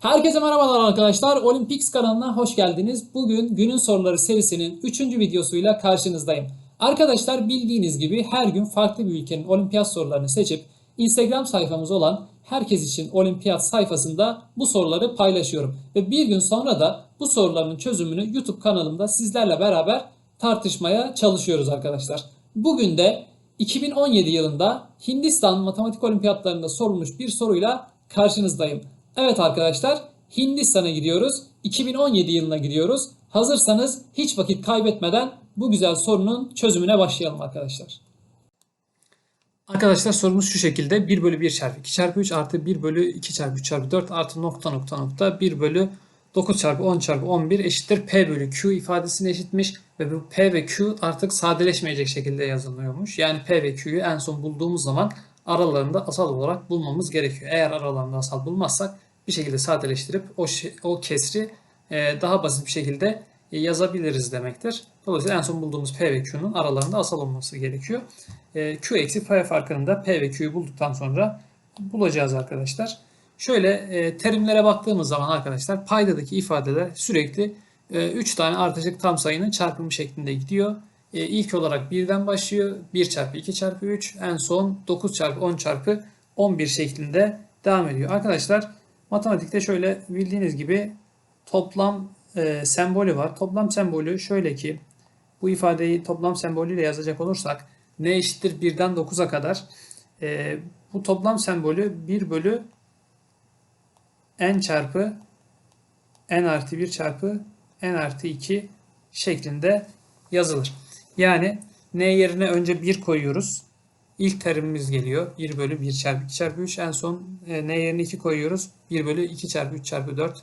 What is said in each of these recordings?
Herkese merhabalar arkadaşlar. Olympics kanalına hoş geldiniz. Bugün günün soruları serisinin 3. videosuyla karşınızdayım. Arkadaşlar bildiğiniz gibi her gün farklı bir ülkenin olimpiyat sorularını seçip Instagram sayfamız olan Herkes için Olimpiyat sayfasında bu soruları paylaşıyorum. Ve bir gün sonra da bu soruların çözümünü YouTube kanalımda sizlerle beraber tartışmaya çalışıyoruz arkadaşlar. Bugün de 2017 yılında Hindistan Matematik Olimpiyatlarında sorulmuş bir soruyla karşınızdayım. Evet arkadaşlar Hindistan'a gidiyoruz. 2017 yılına gidiyoruz. Hazırsanız hiç vakit kaybetmeden bu güzel sorunun çözümüne başlayalım arkadaşlar. Arkadaşlar sorumuz şu şekilde 1 bölü 1 çarpı 2 çarpı 3 artı 1 bölü 2 çarpı 3 çarpı 4 artı nokta nokta nokta 1 bölü 9 çarpı 10 çarpı 11 eşittir P bölü Q ifadesini eşitmiş ve bu P ve Q artık sadeleşmeyecek şekilde yazılıyormuş. Yani P ve Q'yu en son bulduğumuz zaman aralarında asal olarak bulmamız gerekiyor. Eğer aralarında asal bulmazsak bir şekilde sadeleştirip o, o kesri e, daha basit bir şekilde e, yazabiliriz demektir. Dolayısıyla en son bulduğumuz P ve Q'nun aralarında asal olması gerekiyor. E, Q eksi P farkını da P ve Q'yu bulduktan sonra bulacağız arkadaşlar. Şöyle terimlere baktığımız zaman arkadaşlar paydadaki ifadeler sürekli 3 tane artacak tam sayının çarpımı şeklinde gidiyor. İlk olarak 1'den başlıyor. 1 çarpı 2 çarpı 3 en son 9 çarpı 10 çarpı 11 şeklinde devam ediyor. Arkadaşlar matematikte şöyle bildiğiniz gibi toplam e, sembolü var. Toplam sembolü şöyle ki bu ifadeyi toplam sembolüyle yazacak olursak n eşittir 1'den 9'a kadar e, bu toplam sembolü 1 bölü n çarpı n artı 1 çarpı n artı 2 şeklinde yazılır. Yani n yerine önce 1 koyuyoruz. İlk terimimiz geliyor. 1 bölü 1 çarpı 2 çarpı 3. En son e, n yerine 2 koyuyoruz. 1 bölü 2 çarpı 3 çarpı 4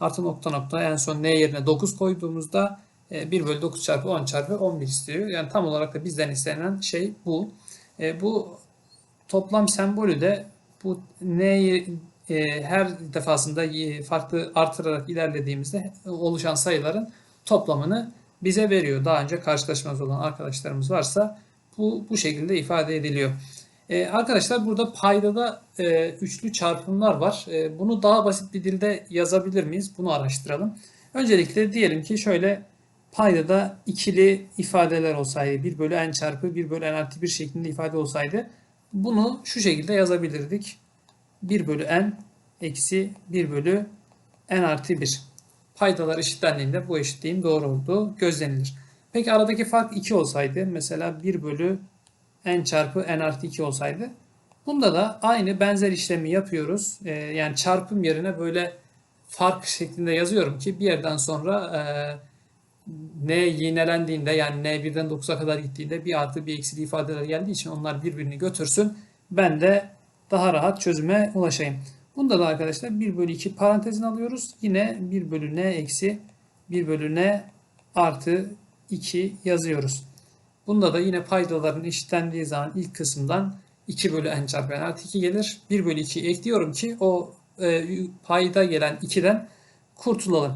artı nokta nokta. En son n yerine 9 koyduğumuzda e, 1 bölü 9 çarpı 10 çarpı 11 istiyor. Yani tam olarak da bizden istenen şey bu. E, bu toplam sembolü de bu n'yi e, her defasında e, farklı artırarak ilerlediğimizde oluşan sayıların toplamını bize veriyor. Daha önce karşılaşmaz olan arkadaşlarımız varsa bu bu şekilde ifade ediliyor. E, arkadaşlar burada paydada e, üçlü çarpımlar var. E, bunu daha basit bir dilde yazabilir miyiz? Bunu araştıralım. Öncelikle diyelim ki şöyle paydada ikili ifadeler olsaydı 1 bölü n çarpı 1 bölü n artı 1 şeklinde ifade olsaydı bunu şu şekilde yazabilirdik. 1 bölü n eksi 1 bölü n artı 1. Paydalar eşitlendiğinde bu eşitliğin doğru olduğu gözlenilir. Peki aradaki fark 2 olsaydı mesela 1 bölü n çarpı n artı 2 olsaydı bunda da aynı benzer işlemi yapıyoruz. Ee, yani çarpım yerine böyle fark şeklinde yazıyorum ki bir yerden sonra e, n yinelendiğinde yani n birden 9'a kadar gittiğinde bir artı bir eksi ifadeler geldiği için onlar birbirini götürsün. Ben de daha rahat çözüme ulaşayım. Bunda da arkadaşlar 1 bölü 2 parantezini alıyoruz. Yine 1 bölü n eksi 1 bölü n artı 2 yazıyoruz. Bunda da yine paydaların eşitlendiği zaman ilk kısımdan 2 bölü n çarpı n artı 2 gelir. 1 bölü 2 ekliyorum ki o e, payda gelen 2'den kurtulalım.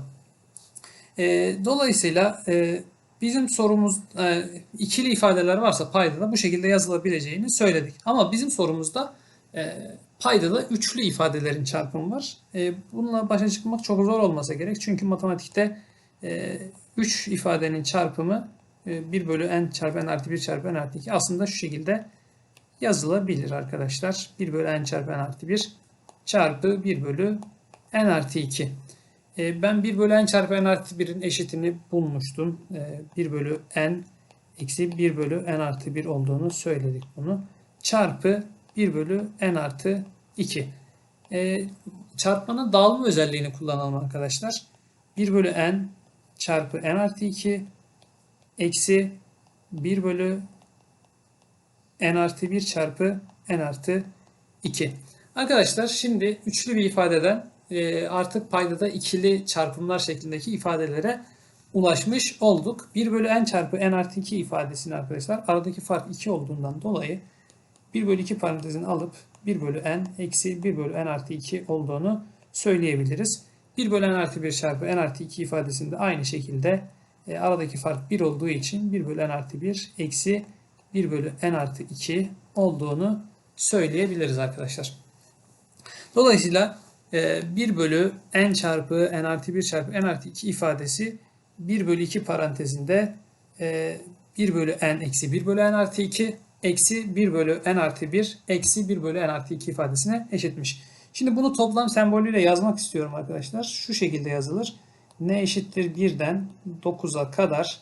E, dolayısıyla e, bizim sorumuz e, ikili ifadeler varsa paydada bu şekilde yazılabileceğini söyledik. Ama bizim sorumuzda e, paydada üçlü ifadelerin çarpımı var. E, bununla başa çıkmak çok zor olmasa gerek. Çünkü matematikte 3 ifadenin çarpımı 1 bölü n çarpı n artı 1 çarpı n artı 2 aslında şu şekilde yazılabilir arkadaşlar. 1 bölü n çarpı n artı 1 çarpı 1 bölü n artı 2. E, ben 1 bölü n çarpı n artı 1'in eşitini bulmuştum. 1 bölü n eksi 1 bölü n artı 1 olduğunu söyledik bunu. Çarpı 1 bölü n artı 2. E, çarpmanın dağılma özelliğini kullanalım arkadaşlar. 1 bölü n çarpı n artı 2 eksi 1 bölü n artı 1 çarpı n artı 2. Arkadaşlar şimdi üçlü bir ifadeden e, artık paydada ikili çarpımlar şeklindeki ifadelere ulaşmış olduk. 1 bölü n çarpı n artı 2 ifadesini arkadaşlar aradaki fark 2 olduğundan dolayı 1 bölü 2 parantezini alıp 1 bölü n eksi 1 bölü n artı 2 olduğunu söyleyebiliriz. 1 bölü n artı 1 çarpı n artı 2 ifadesinde aynı şekilde e, aradaki fark 1 olduğu için 1 bölü n artı 1 eksi 1 bölü n artı 2 olduğunu söyleyebiliriz arkadaşlar. Dolayısıyla 1 bölü n çarpı n artı 1 çarpı n artı 2 ifadesi 1 bölü 2 parantezinde e, 1 bölü n eksi 1 bölü n artı 2 eksi 1 bölü n artı 1 eksi 1 bölü n artı 2 ifadesine eşitmiş. Şimdi bunu toplam sembolüyle yazmak istiyorum arkadaşlar. Şu şekilde yazılır. n eşittir 1'den 9'a kadar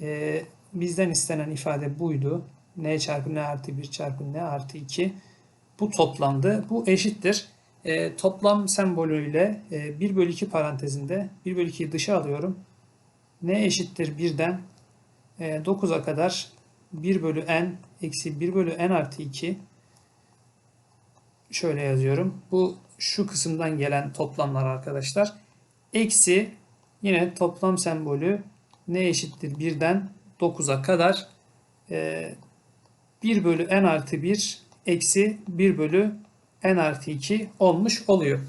e, bizden istenen ifade buydu. n çarpı n artı 1 çarpı n artı 2 bu toplamdı. Bu eşittir. E, toplam sembolüyle e, 1 bölü 2 parantezinde 1 bölü 2'yi dışa alıyorum. n eşittir 1'den e, 9'a kadar 1 bölü n eksi 1 bölü n artı 2 şöyle yazıyorum. Bu şu kısımdan gelen toplamlar arkadaşlar. Eksi yine toplam sembolü n eşittir 1'den 9'a kadar e, 1 bölü n artı 1 eksi 1 bölü n artı 2 olmuş oluyor.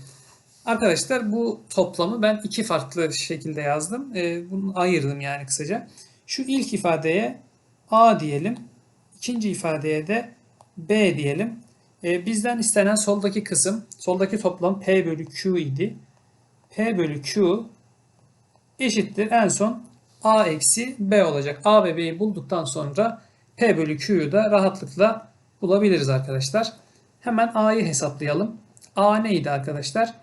Arkadaşlar bu toplamı ben iki farklı şekilde yazdım. E, bunu ayırdım yani kısaca. Şu ilk ifadeye a diyelim. İkinci ifadeye de b diyelim. E, bizden istenen soldaki kısım, soldaki toplam p bölü q idi. p bölü q eşittir en son a eksi b olacak. a ve b'yi bulduktan sonra p bölü q'yu da rahatlıkla bulabiliriz arkadaşlar. Hemen a'yı hesaplayalım. a neydi arkadaşlar?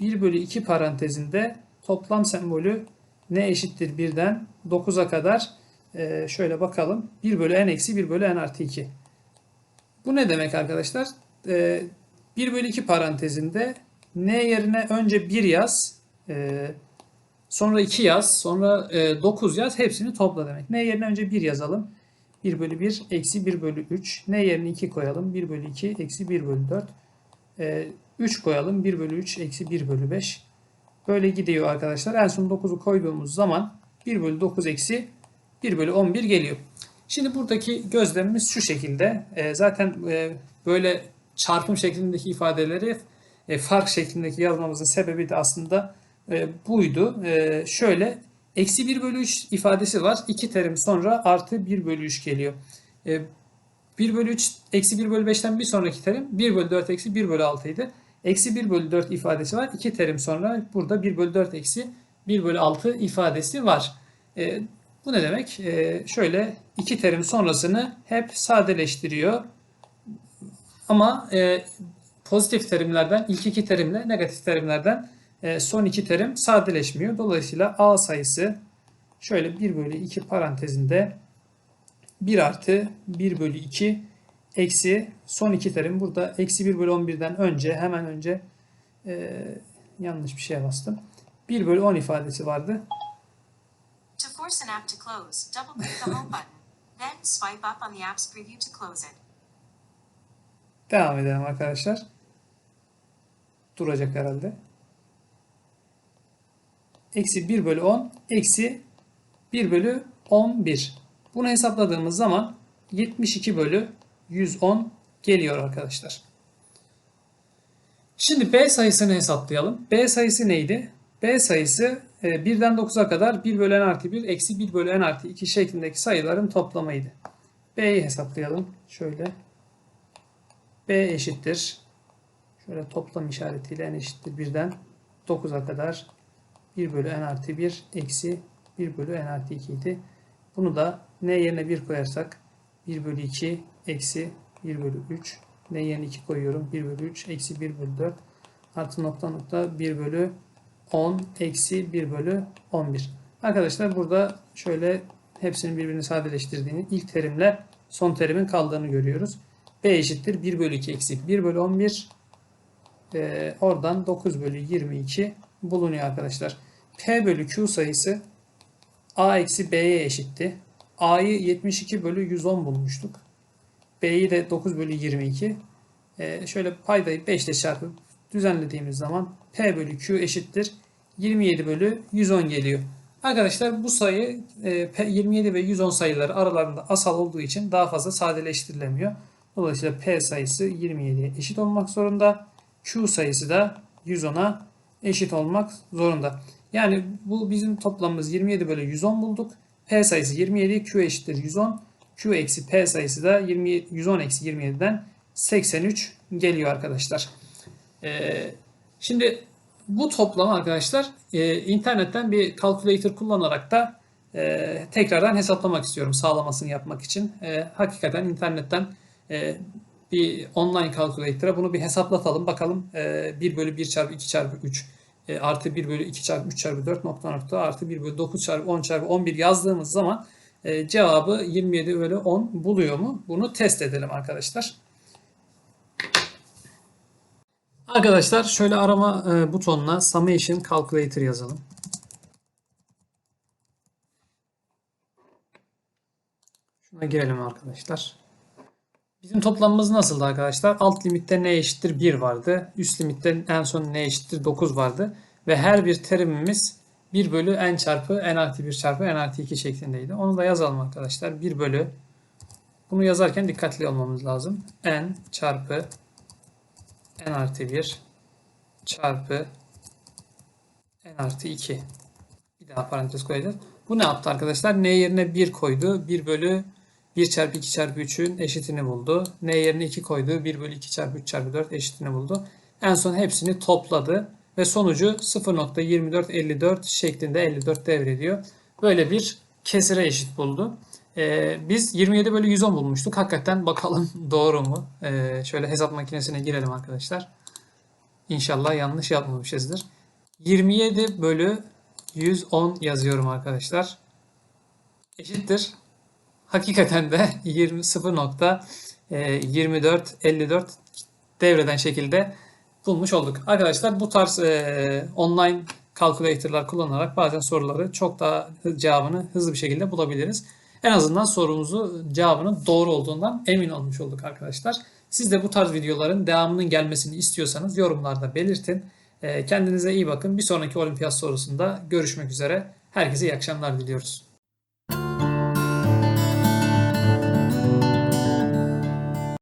1 bölü 2 parantezinde toplam sembolü n eşittir 1'den 9'a kadar e, şöyle bakalım. 1 bölü n eksi 1 bölü n artı 2. Bu ne demek arkadaşlar? E, 1 bölü 2 parantezinde n yerine önce 1 yaz. E, sonra 2 yaz. Sonra e, 9 yaz. Hepsini topla demek. n yerine önce 1 yazalım. 1 bölü 1 eksi 1 bölü 3. n yerine 2 koyalım. 1 bölü 2 eksi 1 bölü 4. E, 3 koyalım. 1 bölü 3 eksi 1 bölü 5. Böyle gidiyor arkadaşlar. En son 9'u koyduğumuz zaman 1 bölü 9 eksi 1 bölü 11 geliyor. Şimdi buradaki gözlemimiz şu şekilde. E, zaten e, böyle çarpım şeklindeki ifadeleri e, fark şeklindeki yazmamızın sebebi de aslında e, buydu. E, şöyle eksi 1 bölü 3 ifadesi var. 2 terim sonra artı 1 bölü 3 geliyor. E, 1 bölü 3 eksi 1 bölü 5'ten bir sonraki terim 1 bölü 4 eksi 1 bölü 6 idi. Eksi 1 bölü 4 ifadesi var. 2 terim sonra burada 1 bölü 4 eksi 1 bölü 6 ifadesi var. E, bu ne demek? E, şöyle 2 terim sonrasını hep sadeleştiriyor. Ama e, pozitif terimlerden ilk iki terimle negatif terimlerden e, son iki terim sadeleşmiyor. Dolayısıyla A sayısı şöyle 1 bölü 2 parantezinde 1 artı 1 bölü 2 eksi son iki terim burada eksi 1 bölü 11'den önce hemen önce e, yanlış bir şeye bastım. 1 bölü 10 ifadesi vardı. To force an app to close, double click the home button. Then swipe up on the app's preview to close it. Devam edelim arkadaşlar. Duracak herhalde. Eksi 1 bölü 10 eksi 1 bölü 11. Bunu hesapladığımız zaman 72 bölü 110 geliyor arkadaşlar. Şimdi B sayısını hesaplayalım. B sayısı neydi? B sayısı e, 1'den 9'a kadar 1 bölü n artı 1 eksi 1 bölü n artı 2 şeklindeki sayıların toplamıydı. B'yi hesaplayalım. Şöyle B eşittir. Şöyle toplam işaretiyle n eşittir 1'den 9'a kadar 1 bölü n artı 1 eksi 1 bölü n artı 2 idi. Bunu da n yerine 1 koyarsak 1 bölü 2 eksi 1 bölü 3 n yerine 2 koyuyorum. 1 bölü 3 eksi 1 bölü 4 artı nokta nokta 1 bölü 10 eksi 1 bölü 11. Arkadaşlar burada şöyle hepsinin birbirini sadeleştirdiğini ilk terimle son terimin kaldığını görüyoruz. B eşittir 1 bölü 2 eksi 1 bölü 11. Ee, oradan 9 bölü 22 bulunuyor arkadaşlar. P bölü Q sayısı A eksi B'ye eşitti. A'yı 72 bölü 110 bulmuştuk. B'yi de 9 bölü 22. Ee, şöyle paydayı 5 ile çarpıp düzenlediğimiz zaman P bölü Q eşittir. 27 bölü 110 geliyor. Arkadaşlar bu sayı e, P- 27 ve 110 sayıları aralarında asal olduğu için daha fazla sadeleştirilemiyor. Dolayısıyla P sayısı 27'ye eşit olmak zorunda. Q sayısı da 110'a eşit olmak zorunda. Yani bu bizim toplamımız 27 bölü 110 bulduk. P sayısı 27, Q eşittir 110. Q eksi P sayısı da 20, 110 eksi 27'den 83 geliyor arkadaşlar. Ee, Şimdi bu toplam arkadaşlar e, internetten bir calculator kullanarak da e, tekrardan hesaplamak istiyorum sağlamasını yapmak için. E, hakikaten internetten e, bir online calculator'a bunu bir hesaplatalım. Bakalım e, 1 bölü 1 çarpı 2 çarpı 3 e, artı 1 bölü 2 çarpı 3 çarpı 4 nokta nokta artı 1 bölü 9 çarpı 10 çarpı 11 yazdığımız zaman e, cevabı 27 bölü 10 buluyor mu? Bunu test edelim arkadaşlar. Arkadaşlar şöyle arama e, butonuna summation calculator yazalım. Şuna girelim arkadaşlar. Bizim toplamımız nasıldı arkadaşlar? Alt limitte n eşittir 1 vardı. Üst limitte en son n eşittir 9 vardı. Ve her bir terimimiz 1 bölü n çarpı n artı 1 çarpı n artı 2 şeklindeydi. Onu da yazalım arkadaşlar. 1 bölü bunu yazarken dikkatli olmamız lazım. n çarpı n artı 1 çarpı n artı 2. Bir daha parantez koyacağız. Bu ne yaptı arkadaşlar? n yerine 1 koydu. 1 bölü 1 çarpı 2 çarpı 3'ün eşitini buldu. n yerine 2 koydu. 1 bölü 2 çarpı 3 çarpı 4 eşitini buldu. En son hepsini topladı. Ve sonucu 0.2454 şeklinde 54 devrediyor. Böyle bir kesire eşit buldu. Ee, biz 27 bölü 110 bulmuştuk. Hakikaten bakalım doğru mu? Ee, şöyle hesap makinesine girelim arkadaşlar. İnşallah yanlış yapmamışızdır. 27 bölü 110 yazıyorum arkadaşlar. Eşittir. Hakikaten de 20 0.2454 devreden şekilde bulmuş olduk. Arkadaşlar bu tarz e, online calculator'lar kullanarak bazen soruları çok daha cevabını hızlı bir şekilde bulabiliriz. En azından sorumuzu cevabının doğru olduğundan emin olmuş olduk arkadaşlar. Siz de bu tarz videoların devamının gelmesini istiyorsanız yorumlarda belirtin. E, kendinize iyi bakın. Bir sonraki olimpiyat sorusunda görüşmek üzere. Herkese iyi akşamlar diliyoruz.